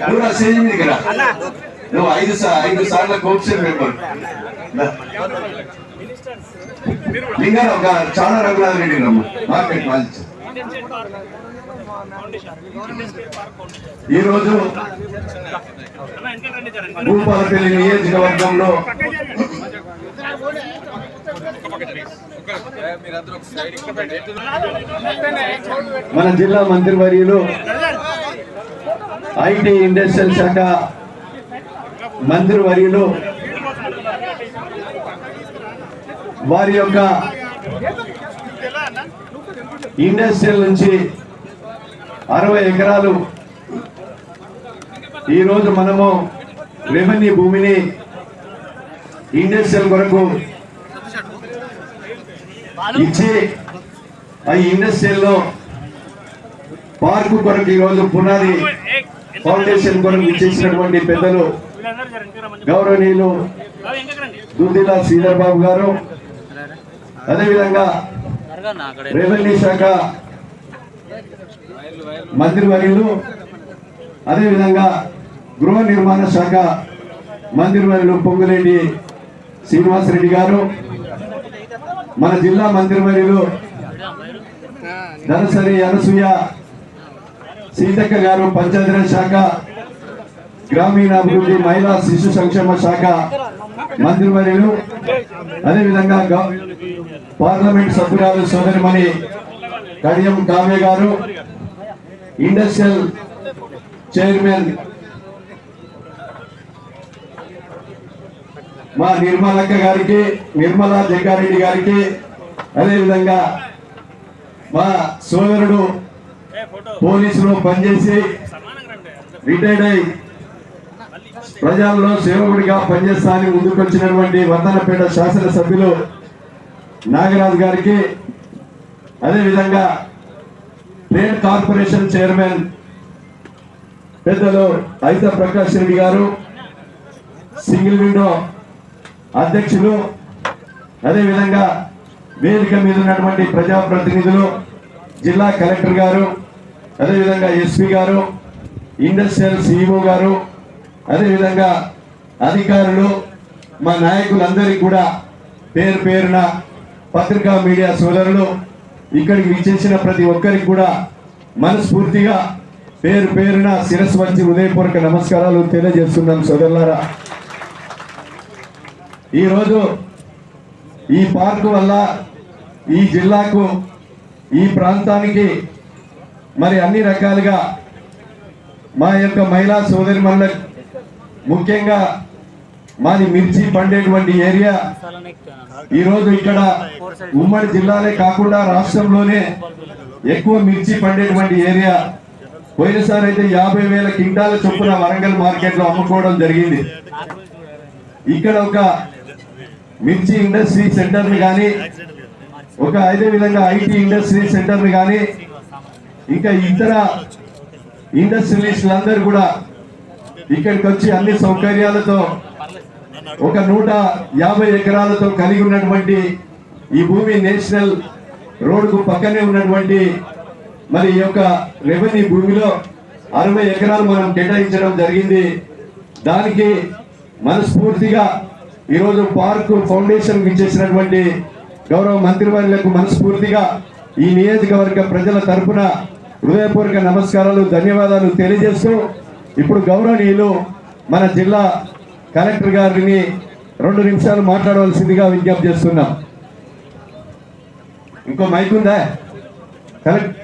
నువ్వు నా స్టేజ్ మీదకి నువ్వు ఐదు ఐదు సార్లు కోప్షన్ మెంబర్ లింగారావు ఒక చాలా రఘునాథ్ రెడ్డి రమ్మ మార్కెట్ మాల్చి. ఈ రోజు భూపాలపల్లి నియోజకవర్గంలో మన జిల్లా మంత్రివర్యులు ఐటీ ఇండస్ట్రియల్ శాఖ మంత్రివర్యులు వారి యొక్క ఇండస్ట్రియల్ నుంచి అరవై ఎకరాలు ఈరోజు మనము రెవెన్యూ భూమిని ఇండస్ట్రియల్ కొరకు ఇచ్చి ఆ ఇండస్ట్రియల్లో పార్కు కొరకు ఈరోజు పునాది ఫౌండేషన్ కొరకు ఇచ్చేసినటువంటి పెద్దలు గౌరవనీయులు దుద్దిలా శ్రీధర్ బాబు గారు. అదేవిధంగా రెవెన్యూ శాఖ మంత్రివర్యులు అదేవిధంగా గృహ నిర్మాణ శాఖ మంత్రివర్యులు పొంగులేటి శ్రీనివాసరెడ్డి గారు మన జిల్లా మంత్రివర్యులు ధనసరి అనసూయ సీతక్క గారు పంచాయతీరాజ్ శాఖ గ్రామీణాభివృద్ధి మహిళా శిశు సంక్షేమ శాఖ మంత్రివర్యులు. అదేవిధంగా గవ- పార్లమెంట్ సభ్యురాలు సోదరిమణి కడియం కావ్య గారు ఇండస్ట్రియల్ చైర్మన్ మా నిర్మలక్క గారికి నిర్మలా జగ్గారెడ్డి గారికి అదేవిధంగా మా సోదరుడు పోలీసులో పనిచేసి రిటైర్డ్ అయి ప్రజల్లో సేవకుడిగా పనిచేస్తానని ముందుకొచ్చినటువంటి వర్ధనపేట శాసనసభ్యులు నాగరాజు గారికి అదేవిధంగా ట్రేడ్ కార్పొరేషన్ చైర్మన్ పెద్దలు అయిత ప్రకాష్ రెడ్డి గారు సింగిల్ విండో అధ్యక్షులు అదేవిధంగా వేదిక మీద ఉన్నటువంటి ప్రజాప్రతినిధులు జిల్లా కలెక్టర్ గారు అదేవిధంగా ఎస్పీ గారు ఇండస్ట్రియల్ సిఇఓ గారు అదేవిధంగా అధికారులు మా నాయకులందరికీ కూడా పేరు పేరున పత్రికా మీడియా సోదరులు ఇక్కడికి విచ్చేసిన ప్రతి ఒక్కరికి కూడా మనస్ఫూర్తిగా పేరు పేరున శిరస్సు వచ్చి హృదయపూర్వక నమస్కారాలు తెలియజేస్తున్నాం సోదరులారా. ఈరోజు ఈ పార్కు వల్ల ఈ జిల్లాకు ఈ ప్రాంతానికి మరి అన్ని రకాలుగా మా యొక్క మహిళా సోదరి ముఖ్యంగా మాది మిర్చి పండేటువంటి ఏరియా. ఈరోజు ఇక్కడ ఉమ్మడి జిల్లాలే కాకుండా రాష్ట్రంలోనే ఎక్కువ మిర్చి పండేటువంటి ఏరియా. పోయినసారి అయితే యాభై వేల కింటాల చొప్పున వరంగల్ మార్కెట్లో అమ్ముకోవడం జరిగింది. ఇక్కడ ఒక మిర్చి ఇండస్ట్రీ సెంటర్ని కానీ ఒక అదే విధంగా ఐటీ ఇండస్ట్రీ సెంటర్ని కానీ ఇంకా ఇతర ఇండస్ట్రియలిస్టులందరూ కూడా ఇక్కడికి వచ్చి అన్ని సౌకర్యాలతో ఒక నూట యాభై ఎకరాలతో కలిగి ఉన్నటువంటి ఈ భూమి నేషనల్ రోడ్డుకు పక్కనే ఉన్నటువంటి మరి ఈ యొక్క రెవెన్యూ భూమిలో అరవై ఎకరాలు మనం కేటాయించడం జరిగింది. దానికి మనస్ఫూర్తిగా ఈరోజు పార్కు ఫౌండేషన్ ఇచ్చేసినటువంటి గౌరవ మంత్రివర్యులకు మనస్ఫూర్తిగా ఈ నియోజకవర్గ ప్రజల తరఫున హృదయపూర్వక నమస్కారాలు ధన్యవాదాలు తెలియజేస్తూ ఇప్పుడు గౌరవనీయులు మన జిల్లా కలెక్టర్ గారిని రెండు నిమిషాలు మాట్లాడవలసిందిగా విజ్ఞప్తి చేస్తున్నాం. ఇంకో మైక్ ఉందా? కలెక్టర్